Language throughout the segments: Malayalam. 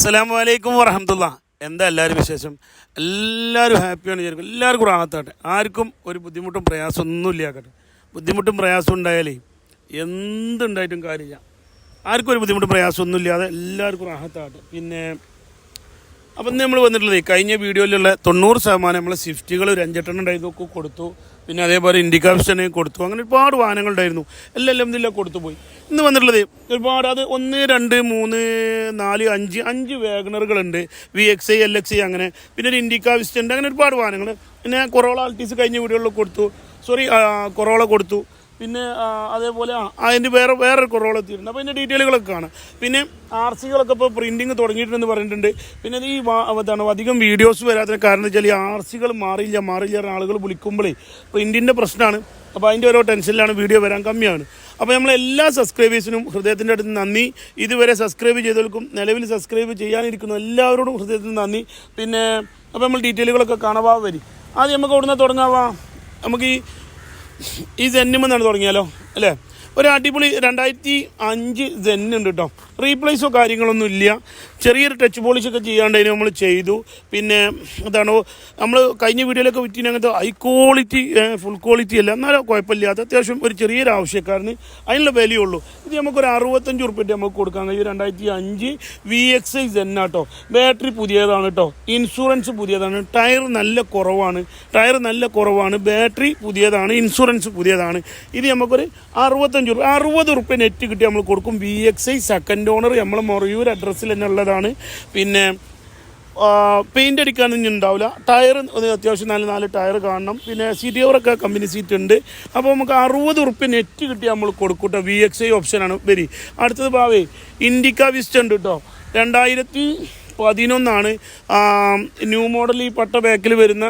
അസ്സലാമു വലൈക്കും വറഹമുല്ല എന്താ എല്ലാവരും വിശേഷം? എല്ലാവരും ഹാപ്പിയാണ് വിചാരിക്കും. എല്ലാവർക്കും റാഹത്താട്ടെ ആർക്കും ഒരു ബുദ്ധിമുട്ടും പ്രയാസം ഒന്നും ഇല്ലാക്കട്ടെ ബുദ്ധിമുട്ടും പ്രയാസം ഉണ്ടായാലേ എന്തുണ്ടായിട്ടും കാര്യമില്ല. ആർക്കും ഒരു ബുദ്ധിമുട്ടും പ്രയാസം ഒന്നും ഇല്ലാതെ എല്ലാവർക്കും റാഹത്താട്ടെ പിന്നെ അപ്പം നമ്മൾ വന്നിട്ടുള്ളത് കഴിഞ്ഞ വീഡിയോയിലുള്ള തൊണ്ണൂറ് ശതമാനം നമ്മൾ സ്വിഫ്റ്റുകൾ ഒരു അഞ്ചെട്ടെണ്ണം ഉണ്ടായതൊക്കെ കൊടുത്തു. പിന്നെ അതേപോലെ ഇൻഡിക്കാപ്ഷനെ കൊടുത്തു. അങ്ങനെ ഒരുപാട് വാഹനങ്ങളുണ്ടായിരുന്നു എല്ലാം എല്ലാം ഇതില്ല കൊടുത്തു പോയി. ഇന്ന് വന്നിട്ടുള്ളത് ഒരുപാട് അത് ഒന്ന് രണ്ട് മൂന്ന് നാല് അഞ്ച് അഞ്ച് വാഗണറുകളുണ്ട്. V X I L X I അങ്ങനെ. പിന്നെ ഒരു ഇൻഡിക്ക ഉണ്ട്. അങ്ങനെ ഒരുപാട് വാഹനങ്ങൾ. പിന്നെ കൊറോള ആൾട്ടീസ് കഴിഞ്ഞ വീഡിയോയിൽ കൊടുത്തു. സോറി കൊറോള കൊടുത്തു. പിന്നെ അതേപോലെ അതിന്റെ വേറെ വേറെ കുറവുകൾ എത്തിയിട്ടുണ്ട്. അപ്പോൾ അതിന്റെ ഡീറ്റെയിലുകളൊക്കെ കാണാം. പിന്നെ ആർ സികളൊക്കെ ഇപ്പോൾ പ്രിന്റിങ് തുടങ്ങിയിട്ടുണ്ടെന്ന് പറഞ്ഞിട്ടുണ്ട്. പിന്നെ ഈ എന്താണ് അധികം വീഡിയോസ് വരാത്തതിന് കാരണം വെച്ചാൽ ഈ ആർ സികൾ മാറിയില്ല മാറിയില്ല ആളുകൾ വിളിക്കുമ്പോഴേ പ്രിന്റിന്റെ പ്രശ്നമാണ് അപ്പോൾ അതിന്റെ ഓരോ ടെൻഷനിലാണ് വീഡിയോ വരാൻ കമ്മിയാണ്. അപ്പോൾ നമ്മൾ എല്ലാ സബ്സ്ക്രൈബേഴ്സിനും ഹൃദയത്തിന്റെ അടുത്ത് നന്ദി. ഇതുവരെ സബ്സ്ക്രൈബ് ചെയ്തവർക്കും നിലവിൽ സബ്സ്ക്രൈബ് ചെയ്യാനിരിക്കുന്ന എല്ലാവരോടും ഹൃദയത്തിന് നന്ദി. പിന്നെ അപ്പോൾ നമ്മൾ ഡീറ്റെയിലുകളൊക്കെ കാണാവാ വരി. ആദ്യം നമുക്ക് അവിടുന്ന് തുടങ്ങാവാ നമുക്ക് ഈ ഈ ജെന്നുമെന്നാണ് തുടങ്ങിയാലോ? അല്ലേ? ഒരു അടിപൊളി രണ്ടായിരത്തി അഞ്ച് ഉണ്ട് കേട്ടോ റീപ്ലേസോ കാര്യങ്ങളൊന്നും ഇല്ല. ചെറിയൊരു ടച്ച് പോളിഷൊക്കെ ചെയ്യാണ്ട് അതിന് നമ്മൾ ചെയ്തു. പിന്നെ എന്താണ് നമ്മൾ കഴിഞ്ഞ വീഡിയോയിലൊക്കെ വിറ്റിന് അങ്ങനത്തെ ഹൈ ക്വാളിറ്റി ഫുൾ ക്വാളിറ്റി അല്ല. എന്നാലും കുഴപ്പമില്ലാത്ത അത്യാവശ്യം ഒരു ചെറിയൊരു ആവശ്യക്കാരന് അതിനുള്ള വിലയുള്ളൂ ഇത് നമുക്കൊരു അറുപത്തഞ്ച് ഉറുപ്പിട്ട് നമുക്ക് കൊടുക്കാൻ കഴിയും. രണ്ടായിരത്തി അഞ്ച് വി എക്സ് ഐ ജെന്നാട്ടോ ബാറ്ററി പുതിയതാണ് കേട്ടോ ഇൻഷുറൻസ് പുതിയതാണ്. ടയർ നല്ല കുറവാണ്. ടയർ നല്ല കുറവാണ്. ബാറ്ററി പുതിയതാണ്. ഇൻഷുറൻസ് പുതിയതാണ്. ഇത് നമുക്കൊരു അറുപത്തഞ്ച് രൂപ അറുപത് ഉറുപ്പ്യ നെറ്റ് കിട്ടി നമ്മൾ കൊടുക്കും. V X I second owner നമ്മൾ മൊറയൂർ അഡ്രസ്സിൽ തന്നെ ഉള്ളതാണ്. പിന്നെ പെയിന്റ് അടിക്കാനൊന്നും ഉണ്ടാവില്ല. ടയർ അത്യാവശ്യം നാല് നാല് ടയർ കാണണം. പിന്നെ സീറ്റ് കവറൊക്കെ കമ്പനി സീറ്റ് ഉണ്ട്. അപ്പോൾ നമുക്ക് അറുപത് ഉറുപ്പ്യ നെറ്റ് കിട്ടി നമ്മൾ കൊടുക്കൂട്ടോ. വി എക്സ് ഐ ഓപ്ഷനാണ് വരി. അടുത്തത് ഭാവേ ഇൻഡിക്ക വിസ്റ്റ് ഉണ്ട് കേട്ടോ രണ്ടായിരത്തി പതിനൊന്നാണ്. ന്യൂ മോഡൽ ഈ പട്ട ബാക്കിൽ വരുന്ന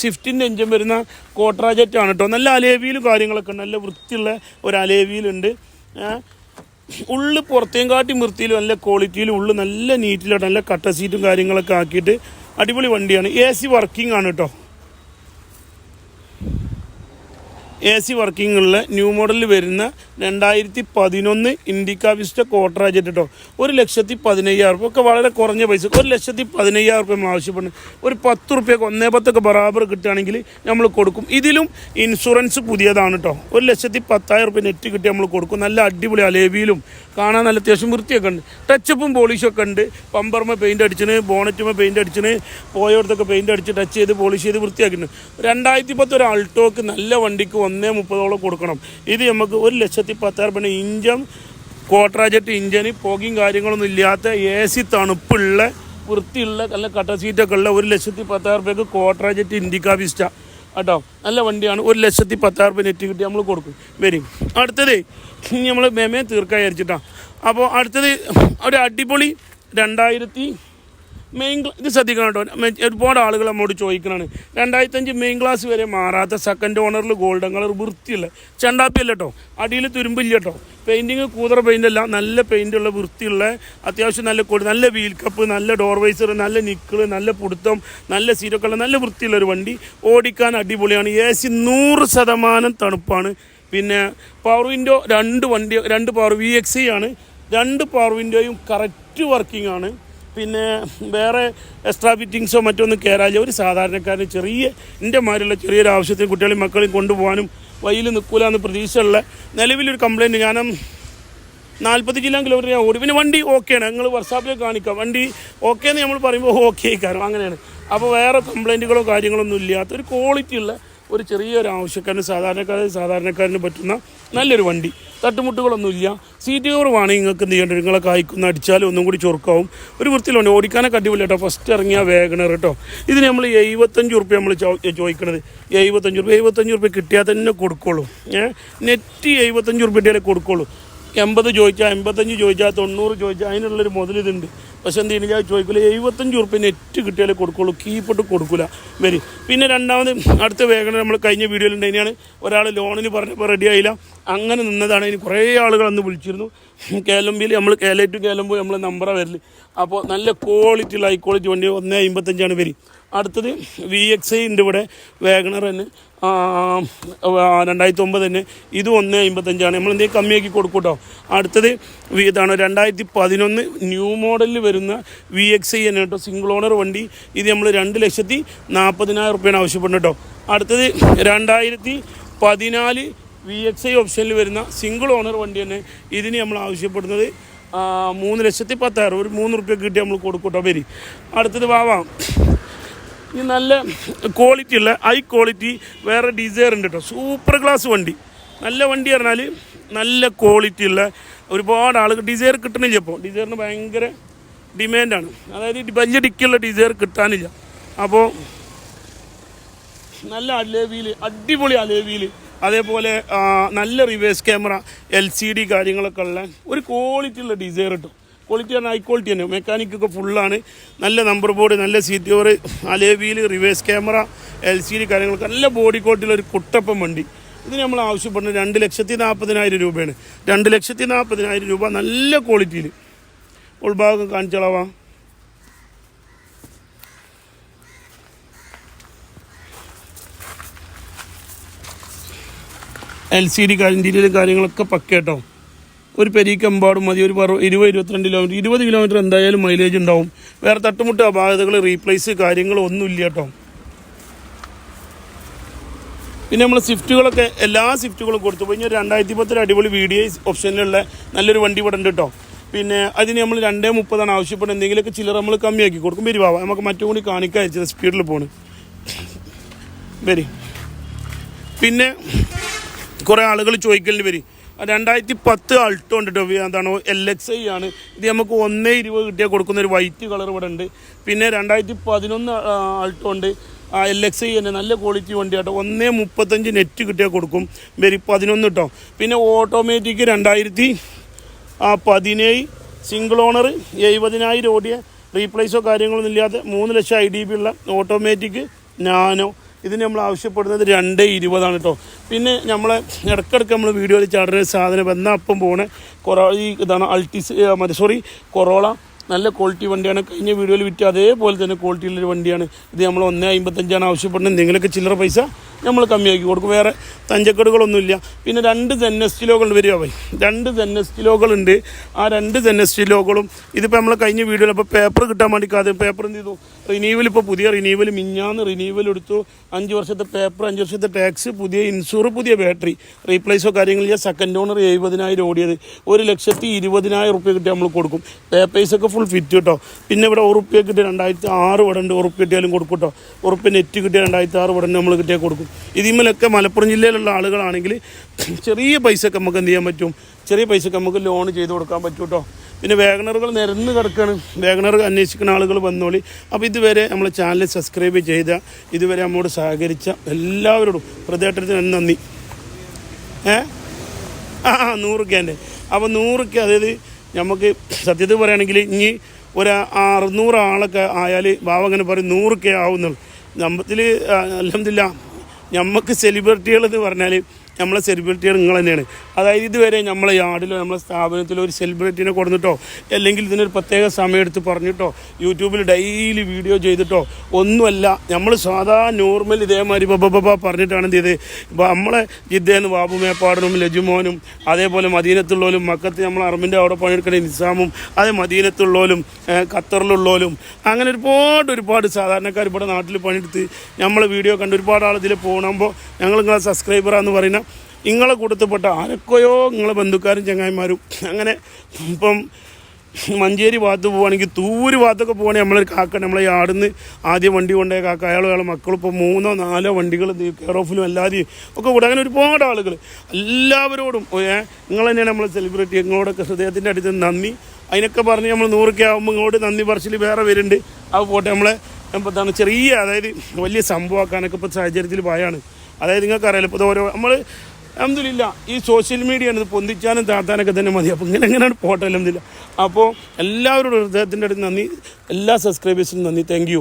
സ്വിഫ്റ്റിന്റെ എഞ്ചിൻ വരുന്ന കോട്രാജറ്റ് ആണ് കേട്ടോ നല്ല അലേവിയിലും കാര്യങ്ങളൊക്കെ ഉണ്ട്. നല്ല വൃത്തിയുള്ള ഒരു അലേവിയിലുണ്ട്. ഉള്ളു പുറത്തേം കാട്ടി വൃത്തിയിലും നല്ല ക്വാളിറ്റിയിലും ഉള്ളു നല്ല നീറ്റിലോട്ട് നല്ല കട്ട സീറ്റും കാര്യങ്ങളൊക്കെ ആക്കിയിട്ട് അടിപൊളി വണ്ടിയാണ്. എ സി വർക്കിംഗ് ആണ് കേട്ടോ എ സി വർക്കിങ്ങുള്ള ന്യൂ മോഡലിൽ വരുന്ന രണ്ടായിരത്തി പതിനൊന്ന് ഇൻഡിക്ക വിസ്റ്റ കോട്ടറാജറ്റ് കേട്ടോ ഒരു ലക്ഷത്തി പതിനയ്യായിരം റുപ്യ. ഒക്കെ വളരെ കുറഞ്ഞ പൈസ. ഒരു ലക്ഷത്തി പതിനയ്യായിരം റുപ്യ നമ്മൾ ആവശ്യപ്പെടുന്നു. ഒരു പത്ത് റുപ്യൊക്കെ ഒന്നേ പത്തൊക്കെ ബറാബർ കിട്ടുകയാണെങ്കിൽ നമ്മൾ കൊടുക്കും. ഇതിലും ഇൻഷുറൻസ് പുതിയതാണ് കേട്ടോ ഒരു ലക്ഷത്തി പത്തായിരം റുപ്യ നെറ്റ് കിട്ടി നമ്മൾ കൊടുക്കും. നല്ല അടിപൊളി അലേവിയിലും കാണാൻ നല്ല അത്യാവശ്യം വൃത്തിയൊക്കെ ഉണ്ട്. ടച്ചപ്പും പോളിഷും ഒക്കെ ഉണ്ട്. പമ്പർമ പെയിന്റ് അടിച്ചിന് ബോണറ്റുമ പെയിന്റ് അടിച്ചിന് പോയടത്തൊക്കെ പെയിന്റ് അടിച്ച് ടച്ച് ചെയ്ത് പോളിഷ് ചെയ്ത് വൃത്തിയാക്കിയിട്ടുണ്ട്. രണ്ടായിരത്തി പത്ത് ഒരു അൾട്ടോക്ക് നല്ല വണ്ടിക്ക് ഒന്നേ മുപ്പതോളം കൊടുക്കണം. ഇത് നമുക്ക് ഒരു ലക്ഷത്തി പത്തായിരം രൂപ ഇഞ്ചം കോട്രാജറ്റ് ഇഞ്ചിന് പുകയും കാര്യങ്ങളൊന്നും ഇല്ലാത്ത എ സി തണുപ്പുള്ള വൃത്തിയുള്ള നല്ല കട്ട സീറ്റൊക്കെ ഉള്ള ഒരു ലക്ഷത്തി പത്തായിരം രൂപയ്ക്ക് കോട്രാജറ്റ് ഇൻഡിക്ക വിസ്റ്റ കേട്ടോ? നല്ല വണ്ടിയാണ്. ഒരു ലക്ഷത്തി പത്തായിരം രൂപ നെറ്റ് കിട്ടി നമ്മൾ കൊടുക്കും. വരും. അടുത്തത് നമ്മൾ മെമേ തീർക്കാൻ വിചാരിച്ചിട്ടാണ് അപ്പോൾ അടുത്തത് ഒരു അടിപൊളി രണ്ടായിരത്തി മെയിൻ ഇത് ശ്രദ്ധിക്കണം കേട്ടോ. ഒരുപാട് ആളുകൾ നമ്മോട് ചോദിക്കണാണ്. രണ്ടായിരത്തഞ്ച് മെയിൻ ക്ലാസ് വരെ മാറാത്ത സെക്കൻഡ് ഓണറിൽ ഗോൾഡൻ കളർ വൃത്തിയുള്ള ചെണ്ടാപ്പിയല്ല കേട്ടോ. അടിയിൽ തുരുമ്പില്ല കേട്ടോ. പെയിന്റിങ് കൂതറ പെയിന്റ് അല്ല. നല്ല പെയിന്റുള്ള വൃത്തിയുള്ള അത്യാവശ്യം നല്ല കൊടി നല്ല വീൽ കപ്പ് നല്ല ഡോർ വൈസർ നല്ല നിക്കിൾ നല്ല പുടുത്തം നല്ല സീറ്റൊക്കെ ഉള്ള നല്ല വൃത്തിയുള്ള ഒരു വണ്ടി ഓടിക്കാൻ അടിപൊളിയാണ്. എ സി നൂറ് ശതമാനം തണുപ്പാണ്. പിന്നെ പവർ വിൻഡോ രണ്ട് വണ്ടി രണ്ട് പവർ വി എക്സ് ആണ്. രണ്ട് പവർ വിൻഡോയും കറക്റ്റ് വർക്കിംഗ് ആണ്. പിന്നെ വേറെ എക്സ്ട്രാ ഫിറ്റിങ്സോ മറ്റൊന്നും കയറാല്ല ഒരു സാധാരണക്കാരന് ചെറിയ എന്റെ മാതിരിയുള്ള ചെറിയൊരു ആവശ്യത്തിന് കുട്ടികളെയും മക്കളെയും കൊണ്ടുപോകാനും വയ്യിൽ നിൽക്കൂലെന്ന് പ്രതീക്ഷയുള്ള നിലവിലൊരു കംപ്ലയിന്റ് ഞാൻ നാൽപ്പത് കിലോ കിലോമീറ്റർ ഞാൻ ഓടി. പിന്നെ വണ്ടി ഓക്കെയാണ് ഞങ്ങൾ വർക്ക്ഷോപ്പിൽ കാണിക്കാം. വണ്ടി ഓക്കെ എന്ന് നമ്മൾ പറയുമ്പോൾ ഓക്കെ കാരണം അങ്ങനെയാണ്. അപ്പോൾ വേറെ കംപ്ലൈന്റുകളോ കാര്യങ്ങളൊന്നും ഇല്ലാത്ത ഒരു ക്വാളിറ്റി ഉള്ള ഒരു ചെറിയൊരു ആവശ്യക്കാരന് സാധാരണക്കാരന് സാധാരണക്കാരന് പറ്റുന്ന നല്ലൊരു വണ്ടി. തട്ടുമുട്ടുകളൊന്നുമില്ല. സീറ്റ് കവർ വേണമെങ്കിൽ നിങ്ങൾക്ക് എന്ത് ചെയ്യേണ്ടത് നിങ്ങളെ കായ്ക്കുന്ന അടിച്ചാലും ഒന്നും കൂടി ചുറുക്കാവും. ഒരു വൃത്തിയിലുണ്ട്. ഓടിക്കാനൊക്കെ അടിപൊളി കേട്ടോ ഫസ്റ്റ് ഇറങ്ങിയ വേഗണർ കേട്ടോ. ഇതിന് നമ്മൾ എഴുപത്തഞ്ച് റുപ്യ നമ്മൾ ചോദിക്കണത്. എഴുപത്തഞ്ച് റുപ്യ എഴുപത്തഞ്ച് റുപ്യ കിട്ടിയാൽ തന്നെ കൊടുക്കുള്ളൂ. നെറ്റ് എഴുപത്തഞ്ച് റുപ്യ കിട്ടിയാലേ കൊടുക്കുള്ളൂ. എൺപത് ചോദിച്ചാൽ എൺപത്തഞ്ച് ചോദിച്ചാൽ തൊണ്ണൂറ് ചോദിച്ചാൽ അതിനുള്ളൊരു മുതൽ ഇതുണ്ട്. പക്ഷെ എന്ത് ചെയ്യുന്നില്ല ചോദിക്കില്ല എഴുപത്തഞ്ച് ഉറുപ്പ്യ നെറ്റ് കിട്ടിയാലേ കൊടുക്കുള്ളൂ. കീപ്പിട്ട് കൊടുക്കില്ല വരി. പിന്നെ രണ്ടാമത് അടുത്ത വേഗം നമ്മൾ കഴിഞ്ഞ വീഡിയോയിൽ തന്നെയാണ് ഒരാൾ ലോണിന് പറഞ്ഞപ്പോൾ റെഡി ആയില്ല. അങ്ങനെ നിന്നതാണ്. ഇനി കുറേ ആളുകൾ അന്ന് വിളിച്ചിരുന്നു. കേലമ്പിയിൽ നമ്മൾ കേല ടു കേലമ്പ് നമ്മൾ നമ്പറാണ് വരൽ. അപ്പോൾ നല്ല ക്വാളിറ്റി ഉള്ള ഹൈ ക്വാളിറ്റി വണ്ടി ഒന്നേ അമ്പത്തഞ്ചാണ് വരി. അടുത്തത് വി എക്സ് ഐ ഉണ്ട് ഇവിടെ. വേഗണർ തന്നെ. രണ്ടായിരത്തി ഒമ്പത് തന്നെ. ഇത് ഒന്ന് അമ്പത്തഞ്ചാണ്. നമ്മൾ എന്തെങ്കിലും കമ്മിയാക്കി കൊടുക്കും കേട്ടോ അടുത്തത് ഇതാണ് രണ്ടായിരത്തി പതിനൊന്ന് ന്യൂ മോഡലിൽ വരുന്ന വി എക്സ് ഐ തന്നെ കേട്ടോ. സിംഗിൾ ഓണർ വണ്ടി. ഇത് നമ്മൾ രണ്ട് ലക്ഷത്തി നാൽപ്പതിനായിരം റുപ്യാണ് ആവശ്യപ്പെടുന്നത് കേട്ടോ. അടുത്തത് രണ്ടായിരത്തി പതിനാല് വി എക്സ് ഐ ഓപ്ഷനിൽ വരുന്ന സിംഗിൾ ഓണർ വണ്ടി തന്നെ ഇതിന് നമ്മൾ ആവശ്യപ്പെടുന്നത് മൂന്ന് ലക്ഷത്തി പത്തായിരം. ഒരു മൂന്ന് റുപ്യ കിട്ടി നമ്മൾ കൊടുക്കും കേട്ടോ വരി. അടുത്തത് വാവാം. ഈ നല്ല ക്വാളിറ്റി ഉള്ള ഹൈ ക്വാളിറ്റി വേറെ ഡിസൈർ ഉണ്ട് കേട്ടോ സൂപ്പർ ക്ലാസ് വണ്ടി. നല്ല വണ്ടി പറഞ്ഞാൽ നല്ല ക്വാളിറ്റി ഉള്ള ഒരുപാട് ആളുകൾ ഡിസയർ കിട്ടണില്ല ഇപ്പോൾ ഡിസയറിന് ഭയങ്കര ഡിമാൻഡാണ് അതായത് വലിയ ഡിക്കുള്ള ഡിസയർ കിട്ടാനില്ല. അപ്പോൾ നല്ല അലേവിയിൽ അടിപൊളി അലേവിയിൽ അതേപോലെ നല്ല reverse camera L C D കാര്യങ്ങളൊക്കെ ഉള്ള ഒരു ക്വാളിറ്റി ഉള്ള ഡിസൈർ കിട്ടും. ക്വാളിറ്റി പറഞ്ഞാൽ ഹൈ ക്വാളിറ്റി തന്നെ മെക്കാനിക്കൊക്കെ ഫുള്ളാണ് നല്ല നമ്പർ ബോർഡ് നല്ല seat cover അലേവിയിൽ reverse camera L C D കാര്യങ്ങളൊക്കെ നല്ല ബോഡി ക്വാളിറ്റിയുള്ള ഒരു കുട്ടപ്പം വണ്ടി. ഇതിന് നമ്മൾ ആവശ്യപ്പെടുന്നത് രണ്ട് ലക്ഷത്തി നാൽപ്പതിനായിരം രൂപയാണ്. രണ്ട് ലക്ഷത്തി നാൽപ്പതിനായിരം രൂപ നല്ല ക്വാളിറ്റിയിൽ ഉൾഭാഗം കാണിച്ചളവാ എൽ സി ഡി ഇന്റീരിയലും കാര്യങ്ങളൊക്കെ പക്ക കേട്ടോ ഒരു പെരീക്കമ്പാടും മതി ഒരു പറ ഇരുപത് ഇരുപത്തിരണ്ട് കിലോമീറ്റർ ഇരുപത് കിലോമീറ്റർ എന്തായാലും മൈലേജ് ഉണ്ടാവും. വേറെ തട്ടുമുട്ട അപാകതകൾ റീപ്ലേസ് കാര്യങ്ങളൊന്നുമില്ല കേട്ടോ. പിന്നെ നമ്മൾ സ്വിഫ്റ്റുകളൊക്കെ എല്ലാ സ്വിഫ്റ്റുകളും കൊടുത്തു. പോയി ഇനി രണ്ടായിരത്തി പത്തിൽ അടിപൊളി വി ഡി ഐ ഓപ്ഷനിലുള്ള നല്ലൊരു വണ്ടി ഇവിടെ ഉണ്ട് കേട്ടോ. പിന്നെ അതിന് നമ്മൾ രണ്ടേ മുപ്പതാണ് ആവശ്യപ്പെടുന്നത്. എന്തെങ്കിലുമൊക്കെ ചില്ലറ നമ്മൾ കമ്മിയാക്കി കൊടുക്കും. വരുവാ നമുക്ക് മറ്റും കൂടി കാണിക്കാൻ അയച്ചത് സ്പീഡിൽ പോണ്. വരി. പിന്നെ കുറേ ആളുകൾ ചോദിക്കലിന് വരും. രണ്ടായിരത്തി പത്ത് അൾട്ടോ ഉണ്ട് എന്താണ് എൽ എക്സ് ഐ ആണ്. ഇത് നമുക്ക് ഒന്നേ ഇരുപത് കിട്ടിയാൽ കൊടുക്കുന്ന ഒരു വൈറ്റ് കളർ ഇവിടെ ഉണ്ട്. പിന്നെ രണ്ടായിരത്തി പതിനൊന്ന് അൾട്ടോ ഉണ്ട്. എൽ എക്സ് ഐ തന്നെ. നല്ല ക്വാളിറ്റി വണ്ടി കേട്ടോ ഒന്നേ മുപ്പത്തഞ്ച് നെറ്റ് കിട്ടിയാൽ കൊടുക്കും. വെരി പതിനൊന്ന് കേട്ടോ പിന്നെ ഓട്ടോമാറ്റിക് രണ്ടായിരത്തി പതിനേഴ് സിംഗിൾ ഓണർ എഴുപതിനായിരം ഓടിയ റീപ്ലേസോ കാര്യങ്ങളൊന്നും ഇല്ലാതെ മൂന്ന് ലക്ഷം ഐ ഡി ബി ഉള്ള ഓട്ടോമാറ്റിക് നാനോ ഇതിന് നമ്മൾ ആവശ്യപ്പെടുന്നത് രണ്ട് ഇരുപതാണ് കേട്ടോ പിന്നെ നമ്മളെ ഇടയ്ക്കിടയ്ക്ക് നമ്മൾ വീഡിയോയിൽ ചാടുന്ന സാധനം എന്നാൽ അപ്പം പോണ കൊറോ ഈ ഇതാണ് അൾട്ടിസ് മറ്റേ സോറി കൊറോള. നല്ല ക്വാളിറ്റി വണ്ടിയാണ്. കഴിഞ്ഞ വീഡിയോയിൽ വിറ്റ് അതേപോലെ തന്നെ ക്വാളിറ്റിയുള്ളൊരു വണ്ടിയാണ്. ഇത് നമ്മൾ ഒന്നേ അമ്പത്തഞ്ചാണ് ആവശ്യപ്പെടുന്നത്. എന്തെങ്കിലുമൊക്കെ ചില്ലറ പൈസ നമ്മൾ കമ്മിയാക്കി കൊടുക്കും. വേറെ തഞ്ചക്കെടുകളൊന്നുമില്ല. പിന്നെ രണ്ട് തെന്നസ്റ്റിലോകൾ വരിക അവൻ രണ്ട് തെന്നസ്റ്റിലോകളുണ്ട് ആ രണ്ട് തെന്നസ്റ്റിലോകളും ഇതിപ്പോൾ നമ്മൾ കഴിഞ്ഞ വീഡിയോയിൽ അപ്പോൾ പേപ്പർ കിട്ടാൻ വേണ്ടി കാതെ പേപ്പർ എന്ത് ചെയ്തു? റിനീവൽ ഇപ്പോൾ പുതിയ റിനീവൽ മിഞ്ഞാന്ന് റിനീവൽ എടുത്തു. അഞ്ച് വർഷത്തെ പേപ്പർ അഞ്ച് വർഷത്തെ ടാക്സ് പുതിയ ഇൻഷൂർ പുതിയ ബാറ്ററി റീപ്ലേസോ കാര്യങ്ങളില്ല സെക്കൻഡ് ഓണർ എഴുപതിനായിരം ഓടിയത്. ഒരു ലക്ഷത്തി ഇരുപതിനായിരം റുപ്യ കിട്ടി നമ്മൾ കൊടുക്കും. പേപ്പേഴ്സൊക്കെ ഫുൾ ഫിറ്റ് കേട്ടോ. പിന്നെ ഇവിടെ ഉറുപ്പ്യ കിട്ടിയ രണ്ടായിരത്തി ആറ് ഇവിടെ ഉണ്ട് ഉറുപ്പ്യ കിട്ടിയാലും കൊടുക്കും കേട്ടോ. ഉറുപ്പ്യ നെറ്റ് കിട്ടിയ രണ്ടായിരത്തി ആറ് ഇവിടെ നമ്മൾ കിട്ടിയാൽ കൊടുക്കും. ഇതിന്മേലൊക്കെ മലപ്പുറം ജില്ലയിലുള്ള ആളുകളാണെങ്കിൽ ചെറിയ പൈസയൊക്കെ നമുക്ക് എന്ത് ചെയ്യാൻ പറ്റും? ചെറിയ പൈസയൊക്കെ നമുക്ക് ലോൺ ചെയ്ത് കൊടുക്കാൻ പറ്റും കേട്ടോ പിന്നെ വേഗണറുകൾ നിരന്ന് കിടക്കുകയാണ് വേഗണർ അന്വേഷിക്കുന്ന ആളുകൾ വന്നോളി. അപ്പോൾ ഇതുവരെ നമ്മളെ ചാനൽ സബ്സ്ക്രൈബ് ചെയ്ത ഇതുവരെ നമ്മോട് സഹകരിച്ച എല്ലാവരോടും ഹൃദയത്തിന് നന്ദി. ഏ? ആ നൂറുക്കേന്റെ അപ്പോൾ നൂറുക്ക് അതായത് നമുക്ക് സത്യത്തിൽ പറയുകയാണെങ്കിൽ ഇനി ഒരു അറുന്നൂറ് ആളൊക്കെ ആയാൽ ബാബ അങ്ങനെ പറയും കെ ആവുന്നുള്ളൂ. നമ്മത്തിൽ അലഹമില്ല നമുക്ക് സെലിബ്രിറ്റികൾ എന്ന് പറഞ്ഞാൽ നമ്മളെ സെലിബ്രിറ്റികൾ നിങ്ങൾ തന്നെയാണ് അതായത് ഇതുവരെ നമ്മളെ യാർഡിലോ നമ്മളെ സ്ഥാപനത്തിലോ ഒരു സെലിബ്രിറ്റിനെ കൊടുത്തിട്ടോ അല്ലെങ്കിൽ ഇതിനൊരു പ്രത്യേക സമയം എടുത്ത് പറഞ്ഞിട്ടോ യൂട്യൂബിൽ ഡെയിലി വീഡിയോ ചെയ്തിട്ടോ ഒന്നുമല്ല. നമ്മൾ സാധാ നോർമൽ ഇതേമാതിരി ബബബബ പറഞ്ഞിട്ടാണ് എന്ത് ചെയ്ത്? ഇപ്പോൾ നമ്മളെ ജിദ്ദേന്ന് ബാബു മേപ്പാടനും ലജുമോനും അതേപോലെ മദീനത്തുള്ളവരും മക്കത്ത് നമ്മൾ അറബിന്റെ അവിടെ പണിയെടുക്കുന്ന നിസാമും അതേ മദീനത്തുള്ളവരും ഖത്തറിലുള്ളവരും അങ്ങനെ ഒരുപാട് ഒരുപാട് സാധാരണക്കാർ ഇവിടെ നാട്ടിൽ പണിയെടുത്ത് നമ്മളെ വീഡിയോ കണ്ട് ഒരുപാട് ആൾ ഇതിൽ പോകുമ്പോൾ ഞങ്ങൾ നിങ്ങളെ സബ്സ്ക്രൈബറാന്ന് പറയുന്ന നിങ്ങളെ കൂട്ടത്തിൽപ്പെട്ട ആരൊക്കെയോ നിങ്ങളെ ബന്ധുക്കാരും ചങ്ങായിമാരും. അങ്ങനെ ഇപ്പം മഞ്ചേരി ഭാഗത്ത് പോവുകയാണെങ്കിൽ തൂര് ഭാഗത്തൊക്കെ പോവുകയാണെങ്കിൽ നമ്മളൊരു കാക്ക നമ്മളെ ആടുന്ന് ആദ്യം വണ്ടി കൊണ്ടേ കാക്ക അയാളും അയാളെ മക്കളും ഇപ്പോൾ മൂന്നോ നാലോ വണ്ടികൾ കെയർ ഓഫിലും അല്ലാതെയും ഒക്കെ കൂടെ. അങ്ങനെ ഒരുപാട് ആളുകൾ. എല്ലാവരോടും നിങ്ങൾ തന്നെയാണ് നമ്മളെ സെലിബ്രിറ്റി നിങ്ങളോടൊക്കെ ഹൃദയത്തിന്റെ അടുത്ത് നന്ദി. അതിനൊക്കെ പറഞ്ഞ് നമ്മൾ നൂറൊക്കെ ആകുമ്പോൾ ഇങ്ങോട്ട് നന്ദി പറച്ചിൽ വേറെ വരുന്നുണ്ട്. അത് പോട്ടെ നമ്മളെ എന്താണ് ചെറിയ അതായത് വലിയ സംഭവമാക്കാനൊക്കെ ഇപ്പോൾ സാഹചര്യത്തിൽ ഭയമാണ് അതായത് നിങ്ങൾക്കറിയാലോ ഇപ്പോൾ ഓരോ നമ്മൾ അഹമ്മദില്ല ഈ സോഷ്യൽ മീഡിയ ആണ് ഇത് പൊന്തിച്ചാനും താത്താനൊക്കെ തന്നെ മതി. അപ്പോൾ ഇങ്ങനെ എങ്ങനെയാണ് പോട്ടെ അലഹമില്ല അപ്പോൾ എല്ലാവരുടെ ഹൃദയത്തിന്റെ അടുത്ത് നന്ദി. എല്ലാ സബ്സ്ക്രൈബേഴ്സിനും നന്ദി. താങ്ക്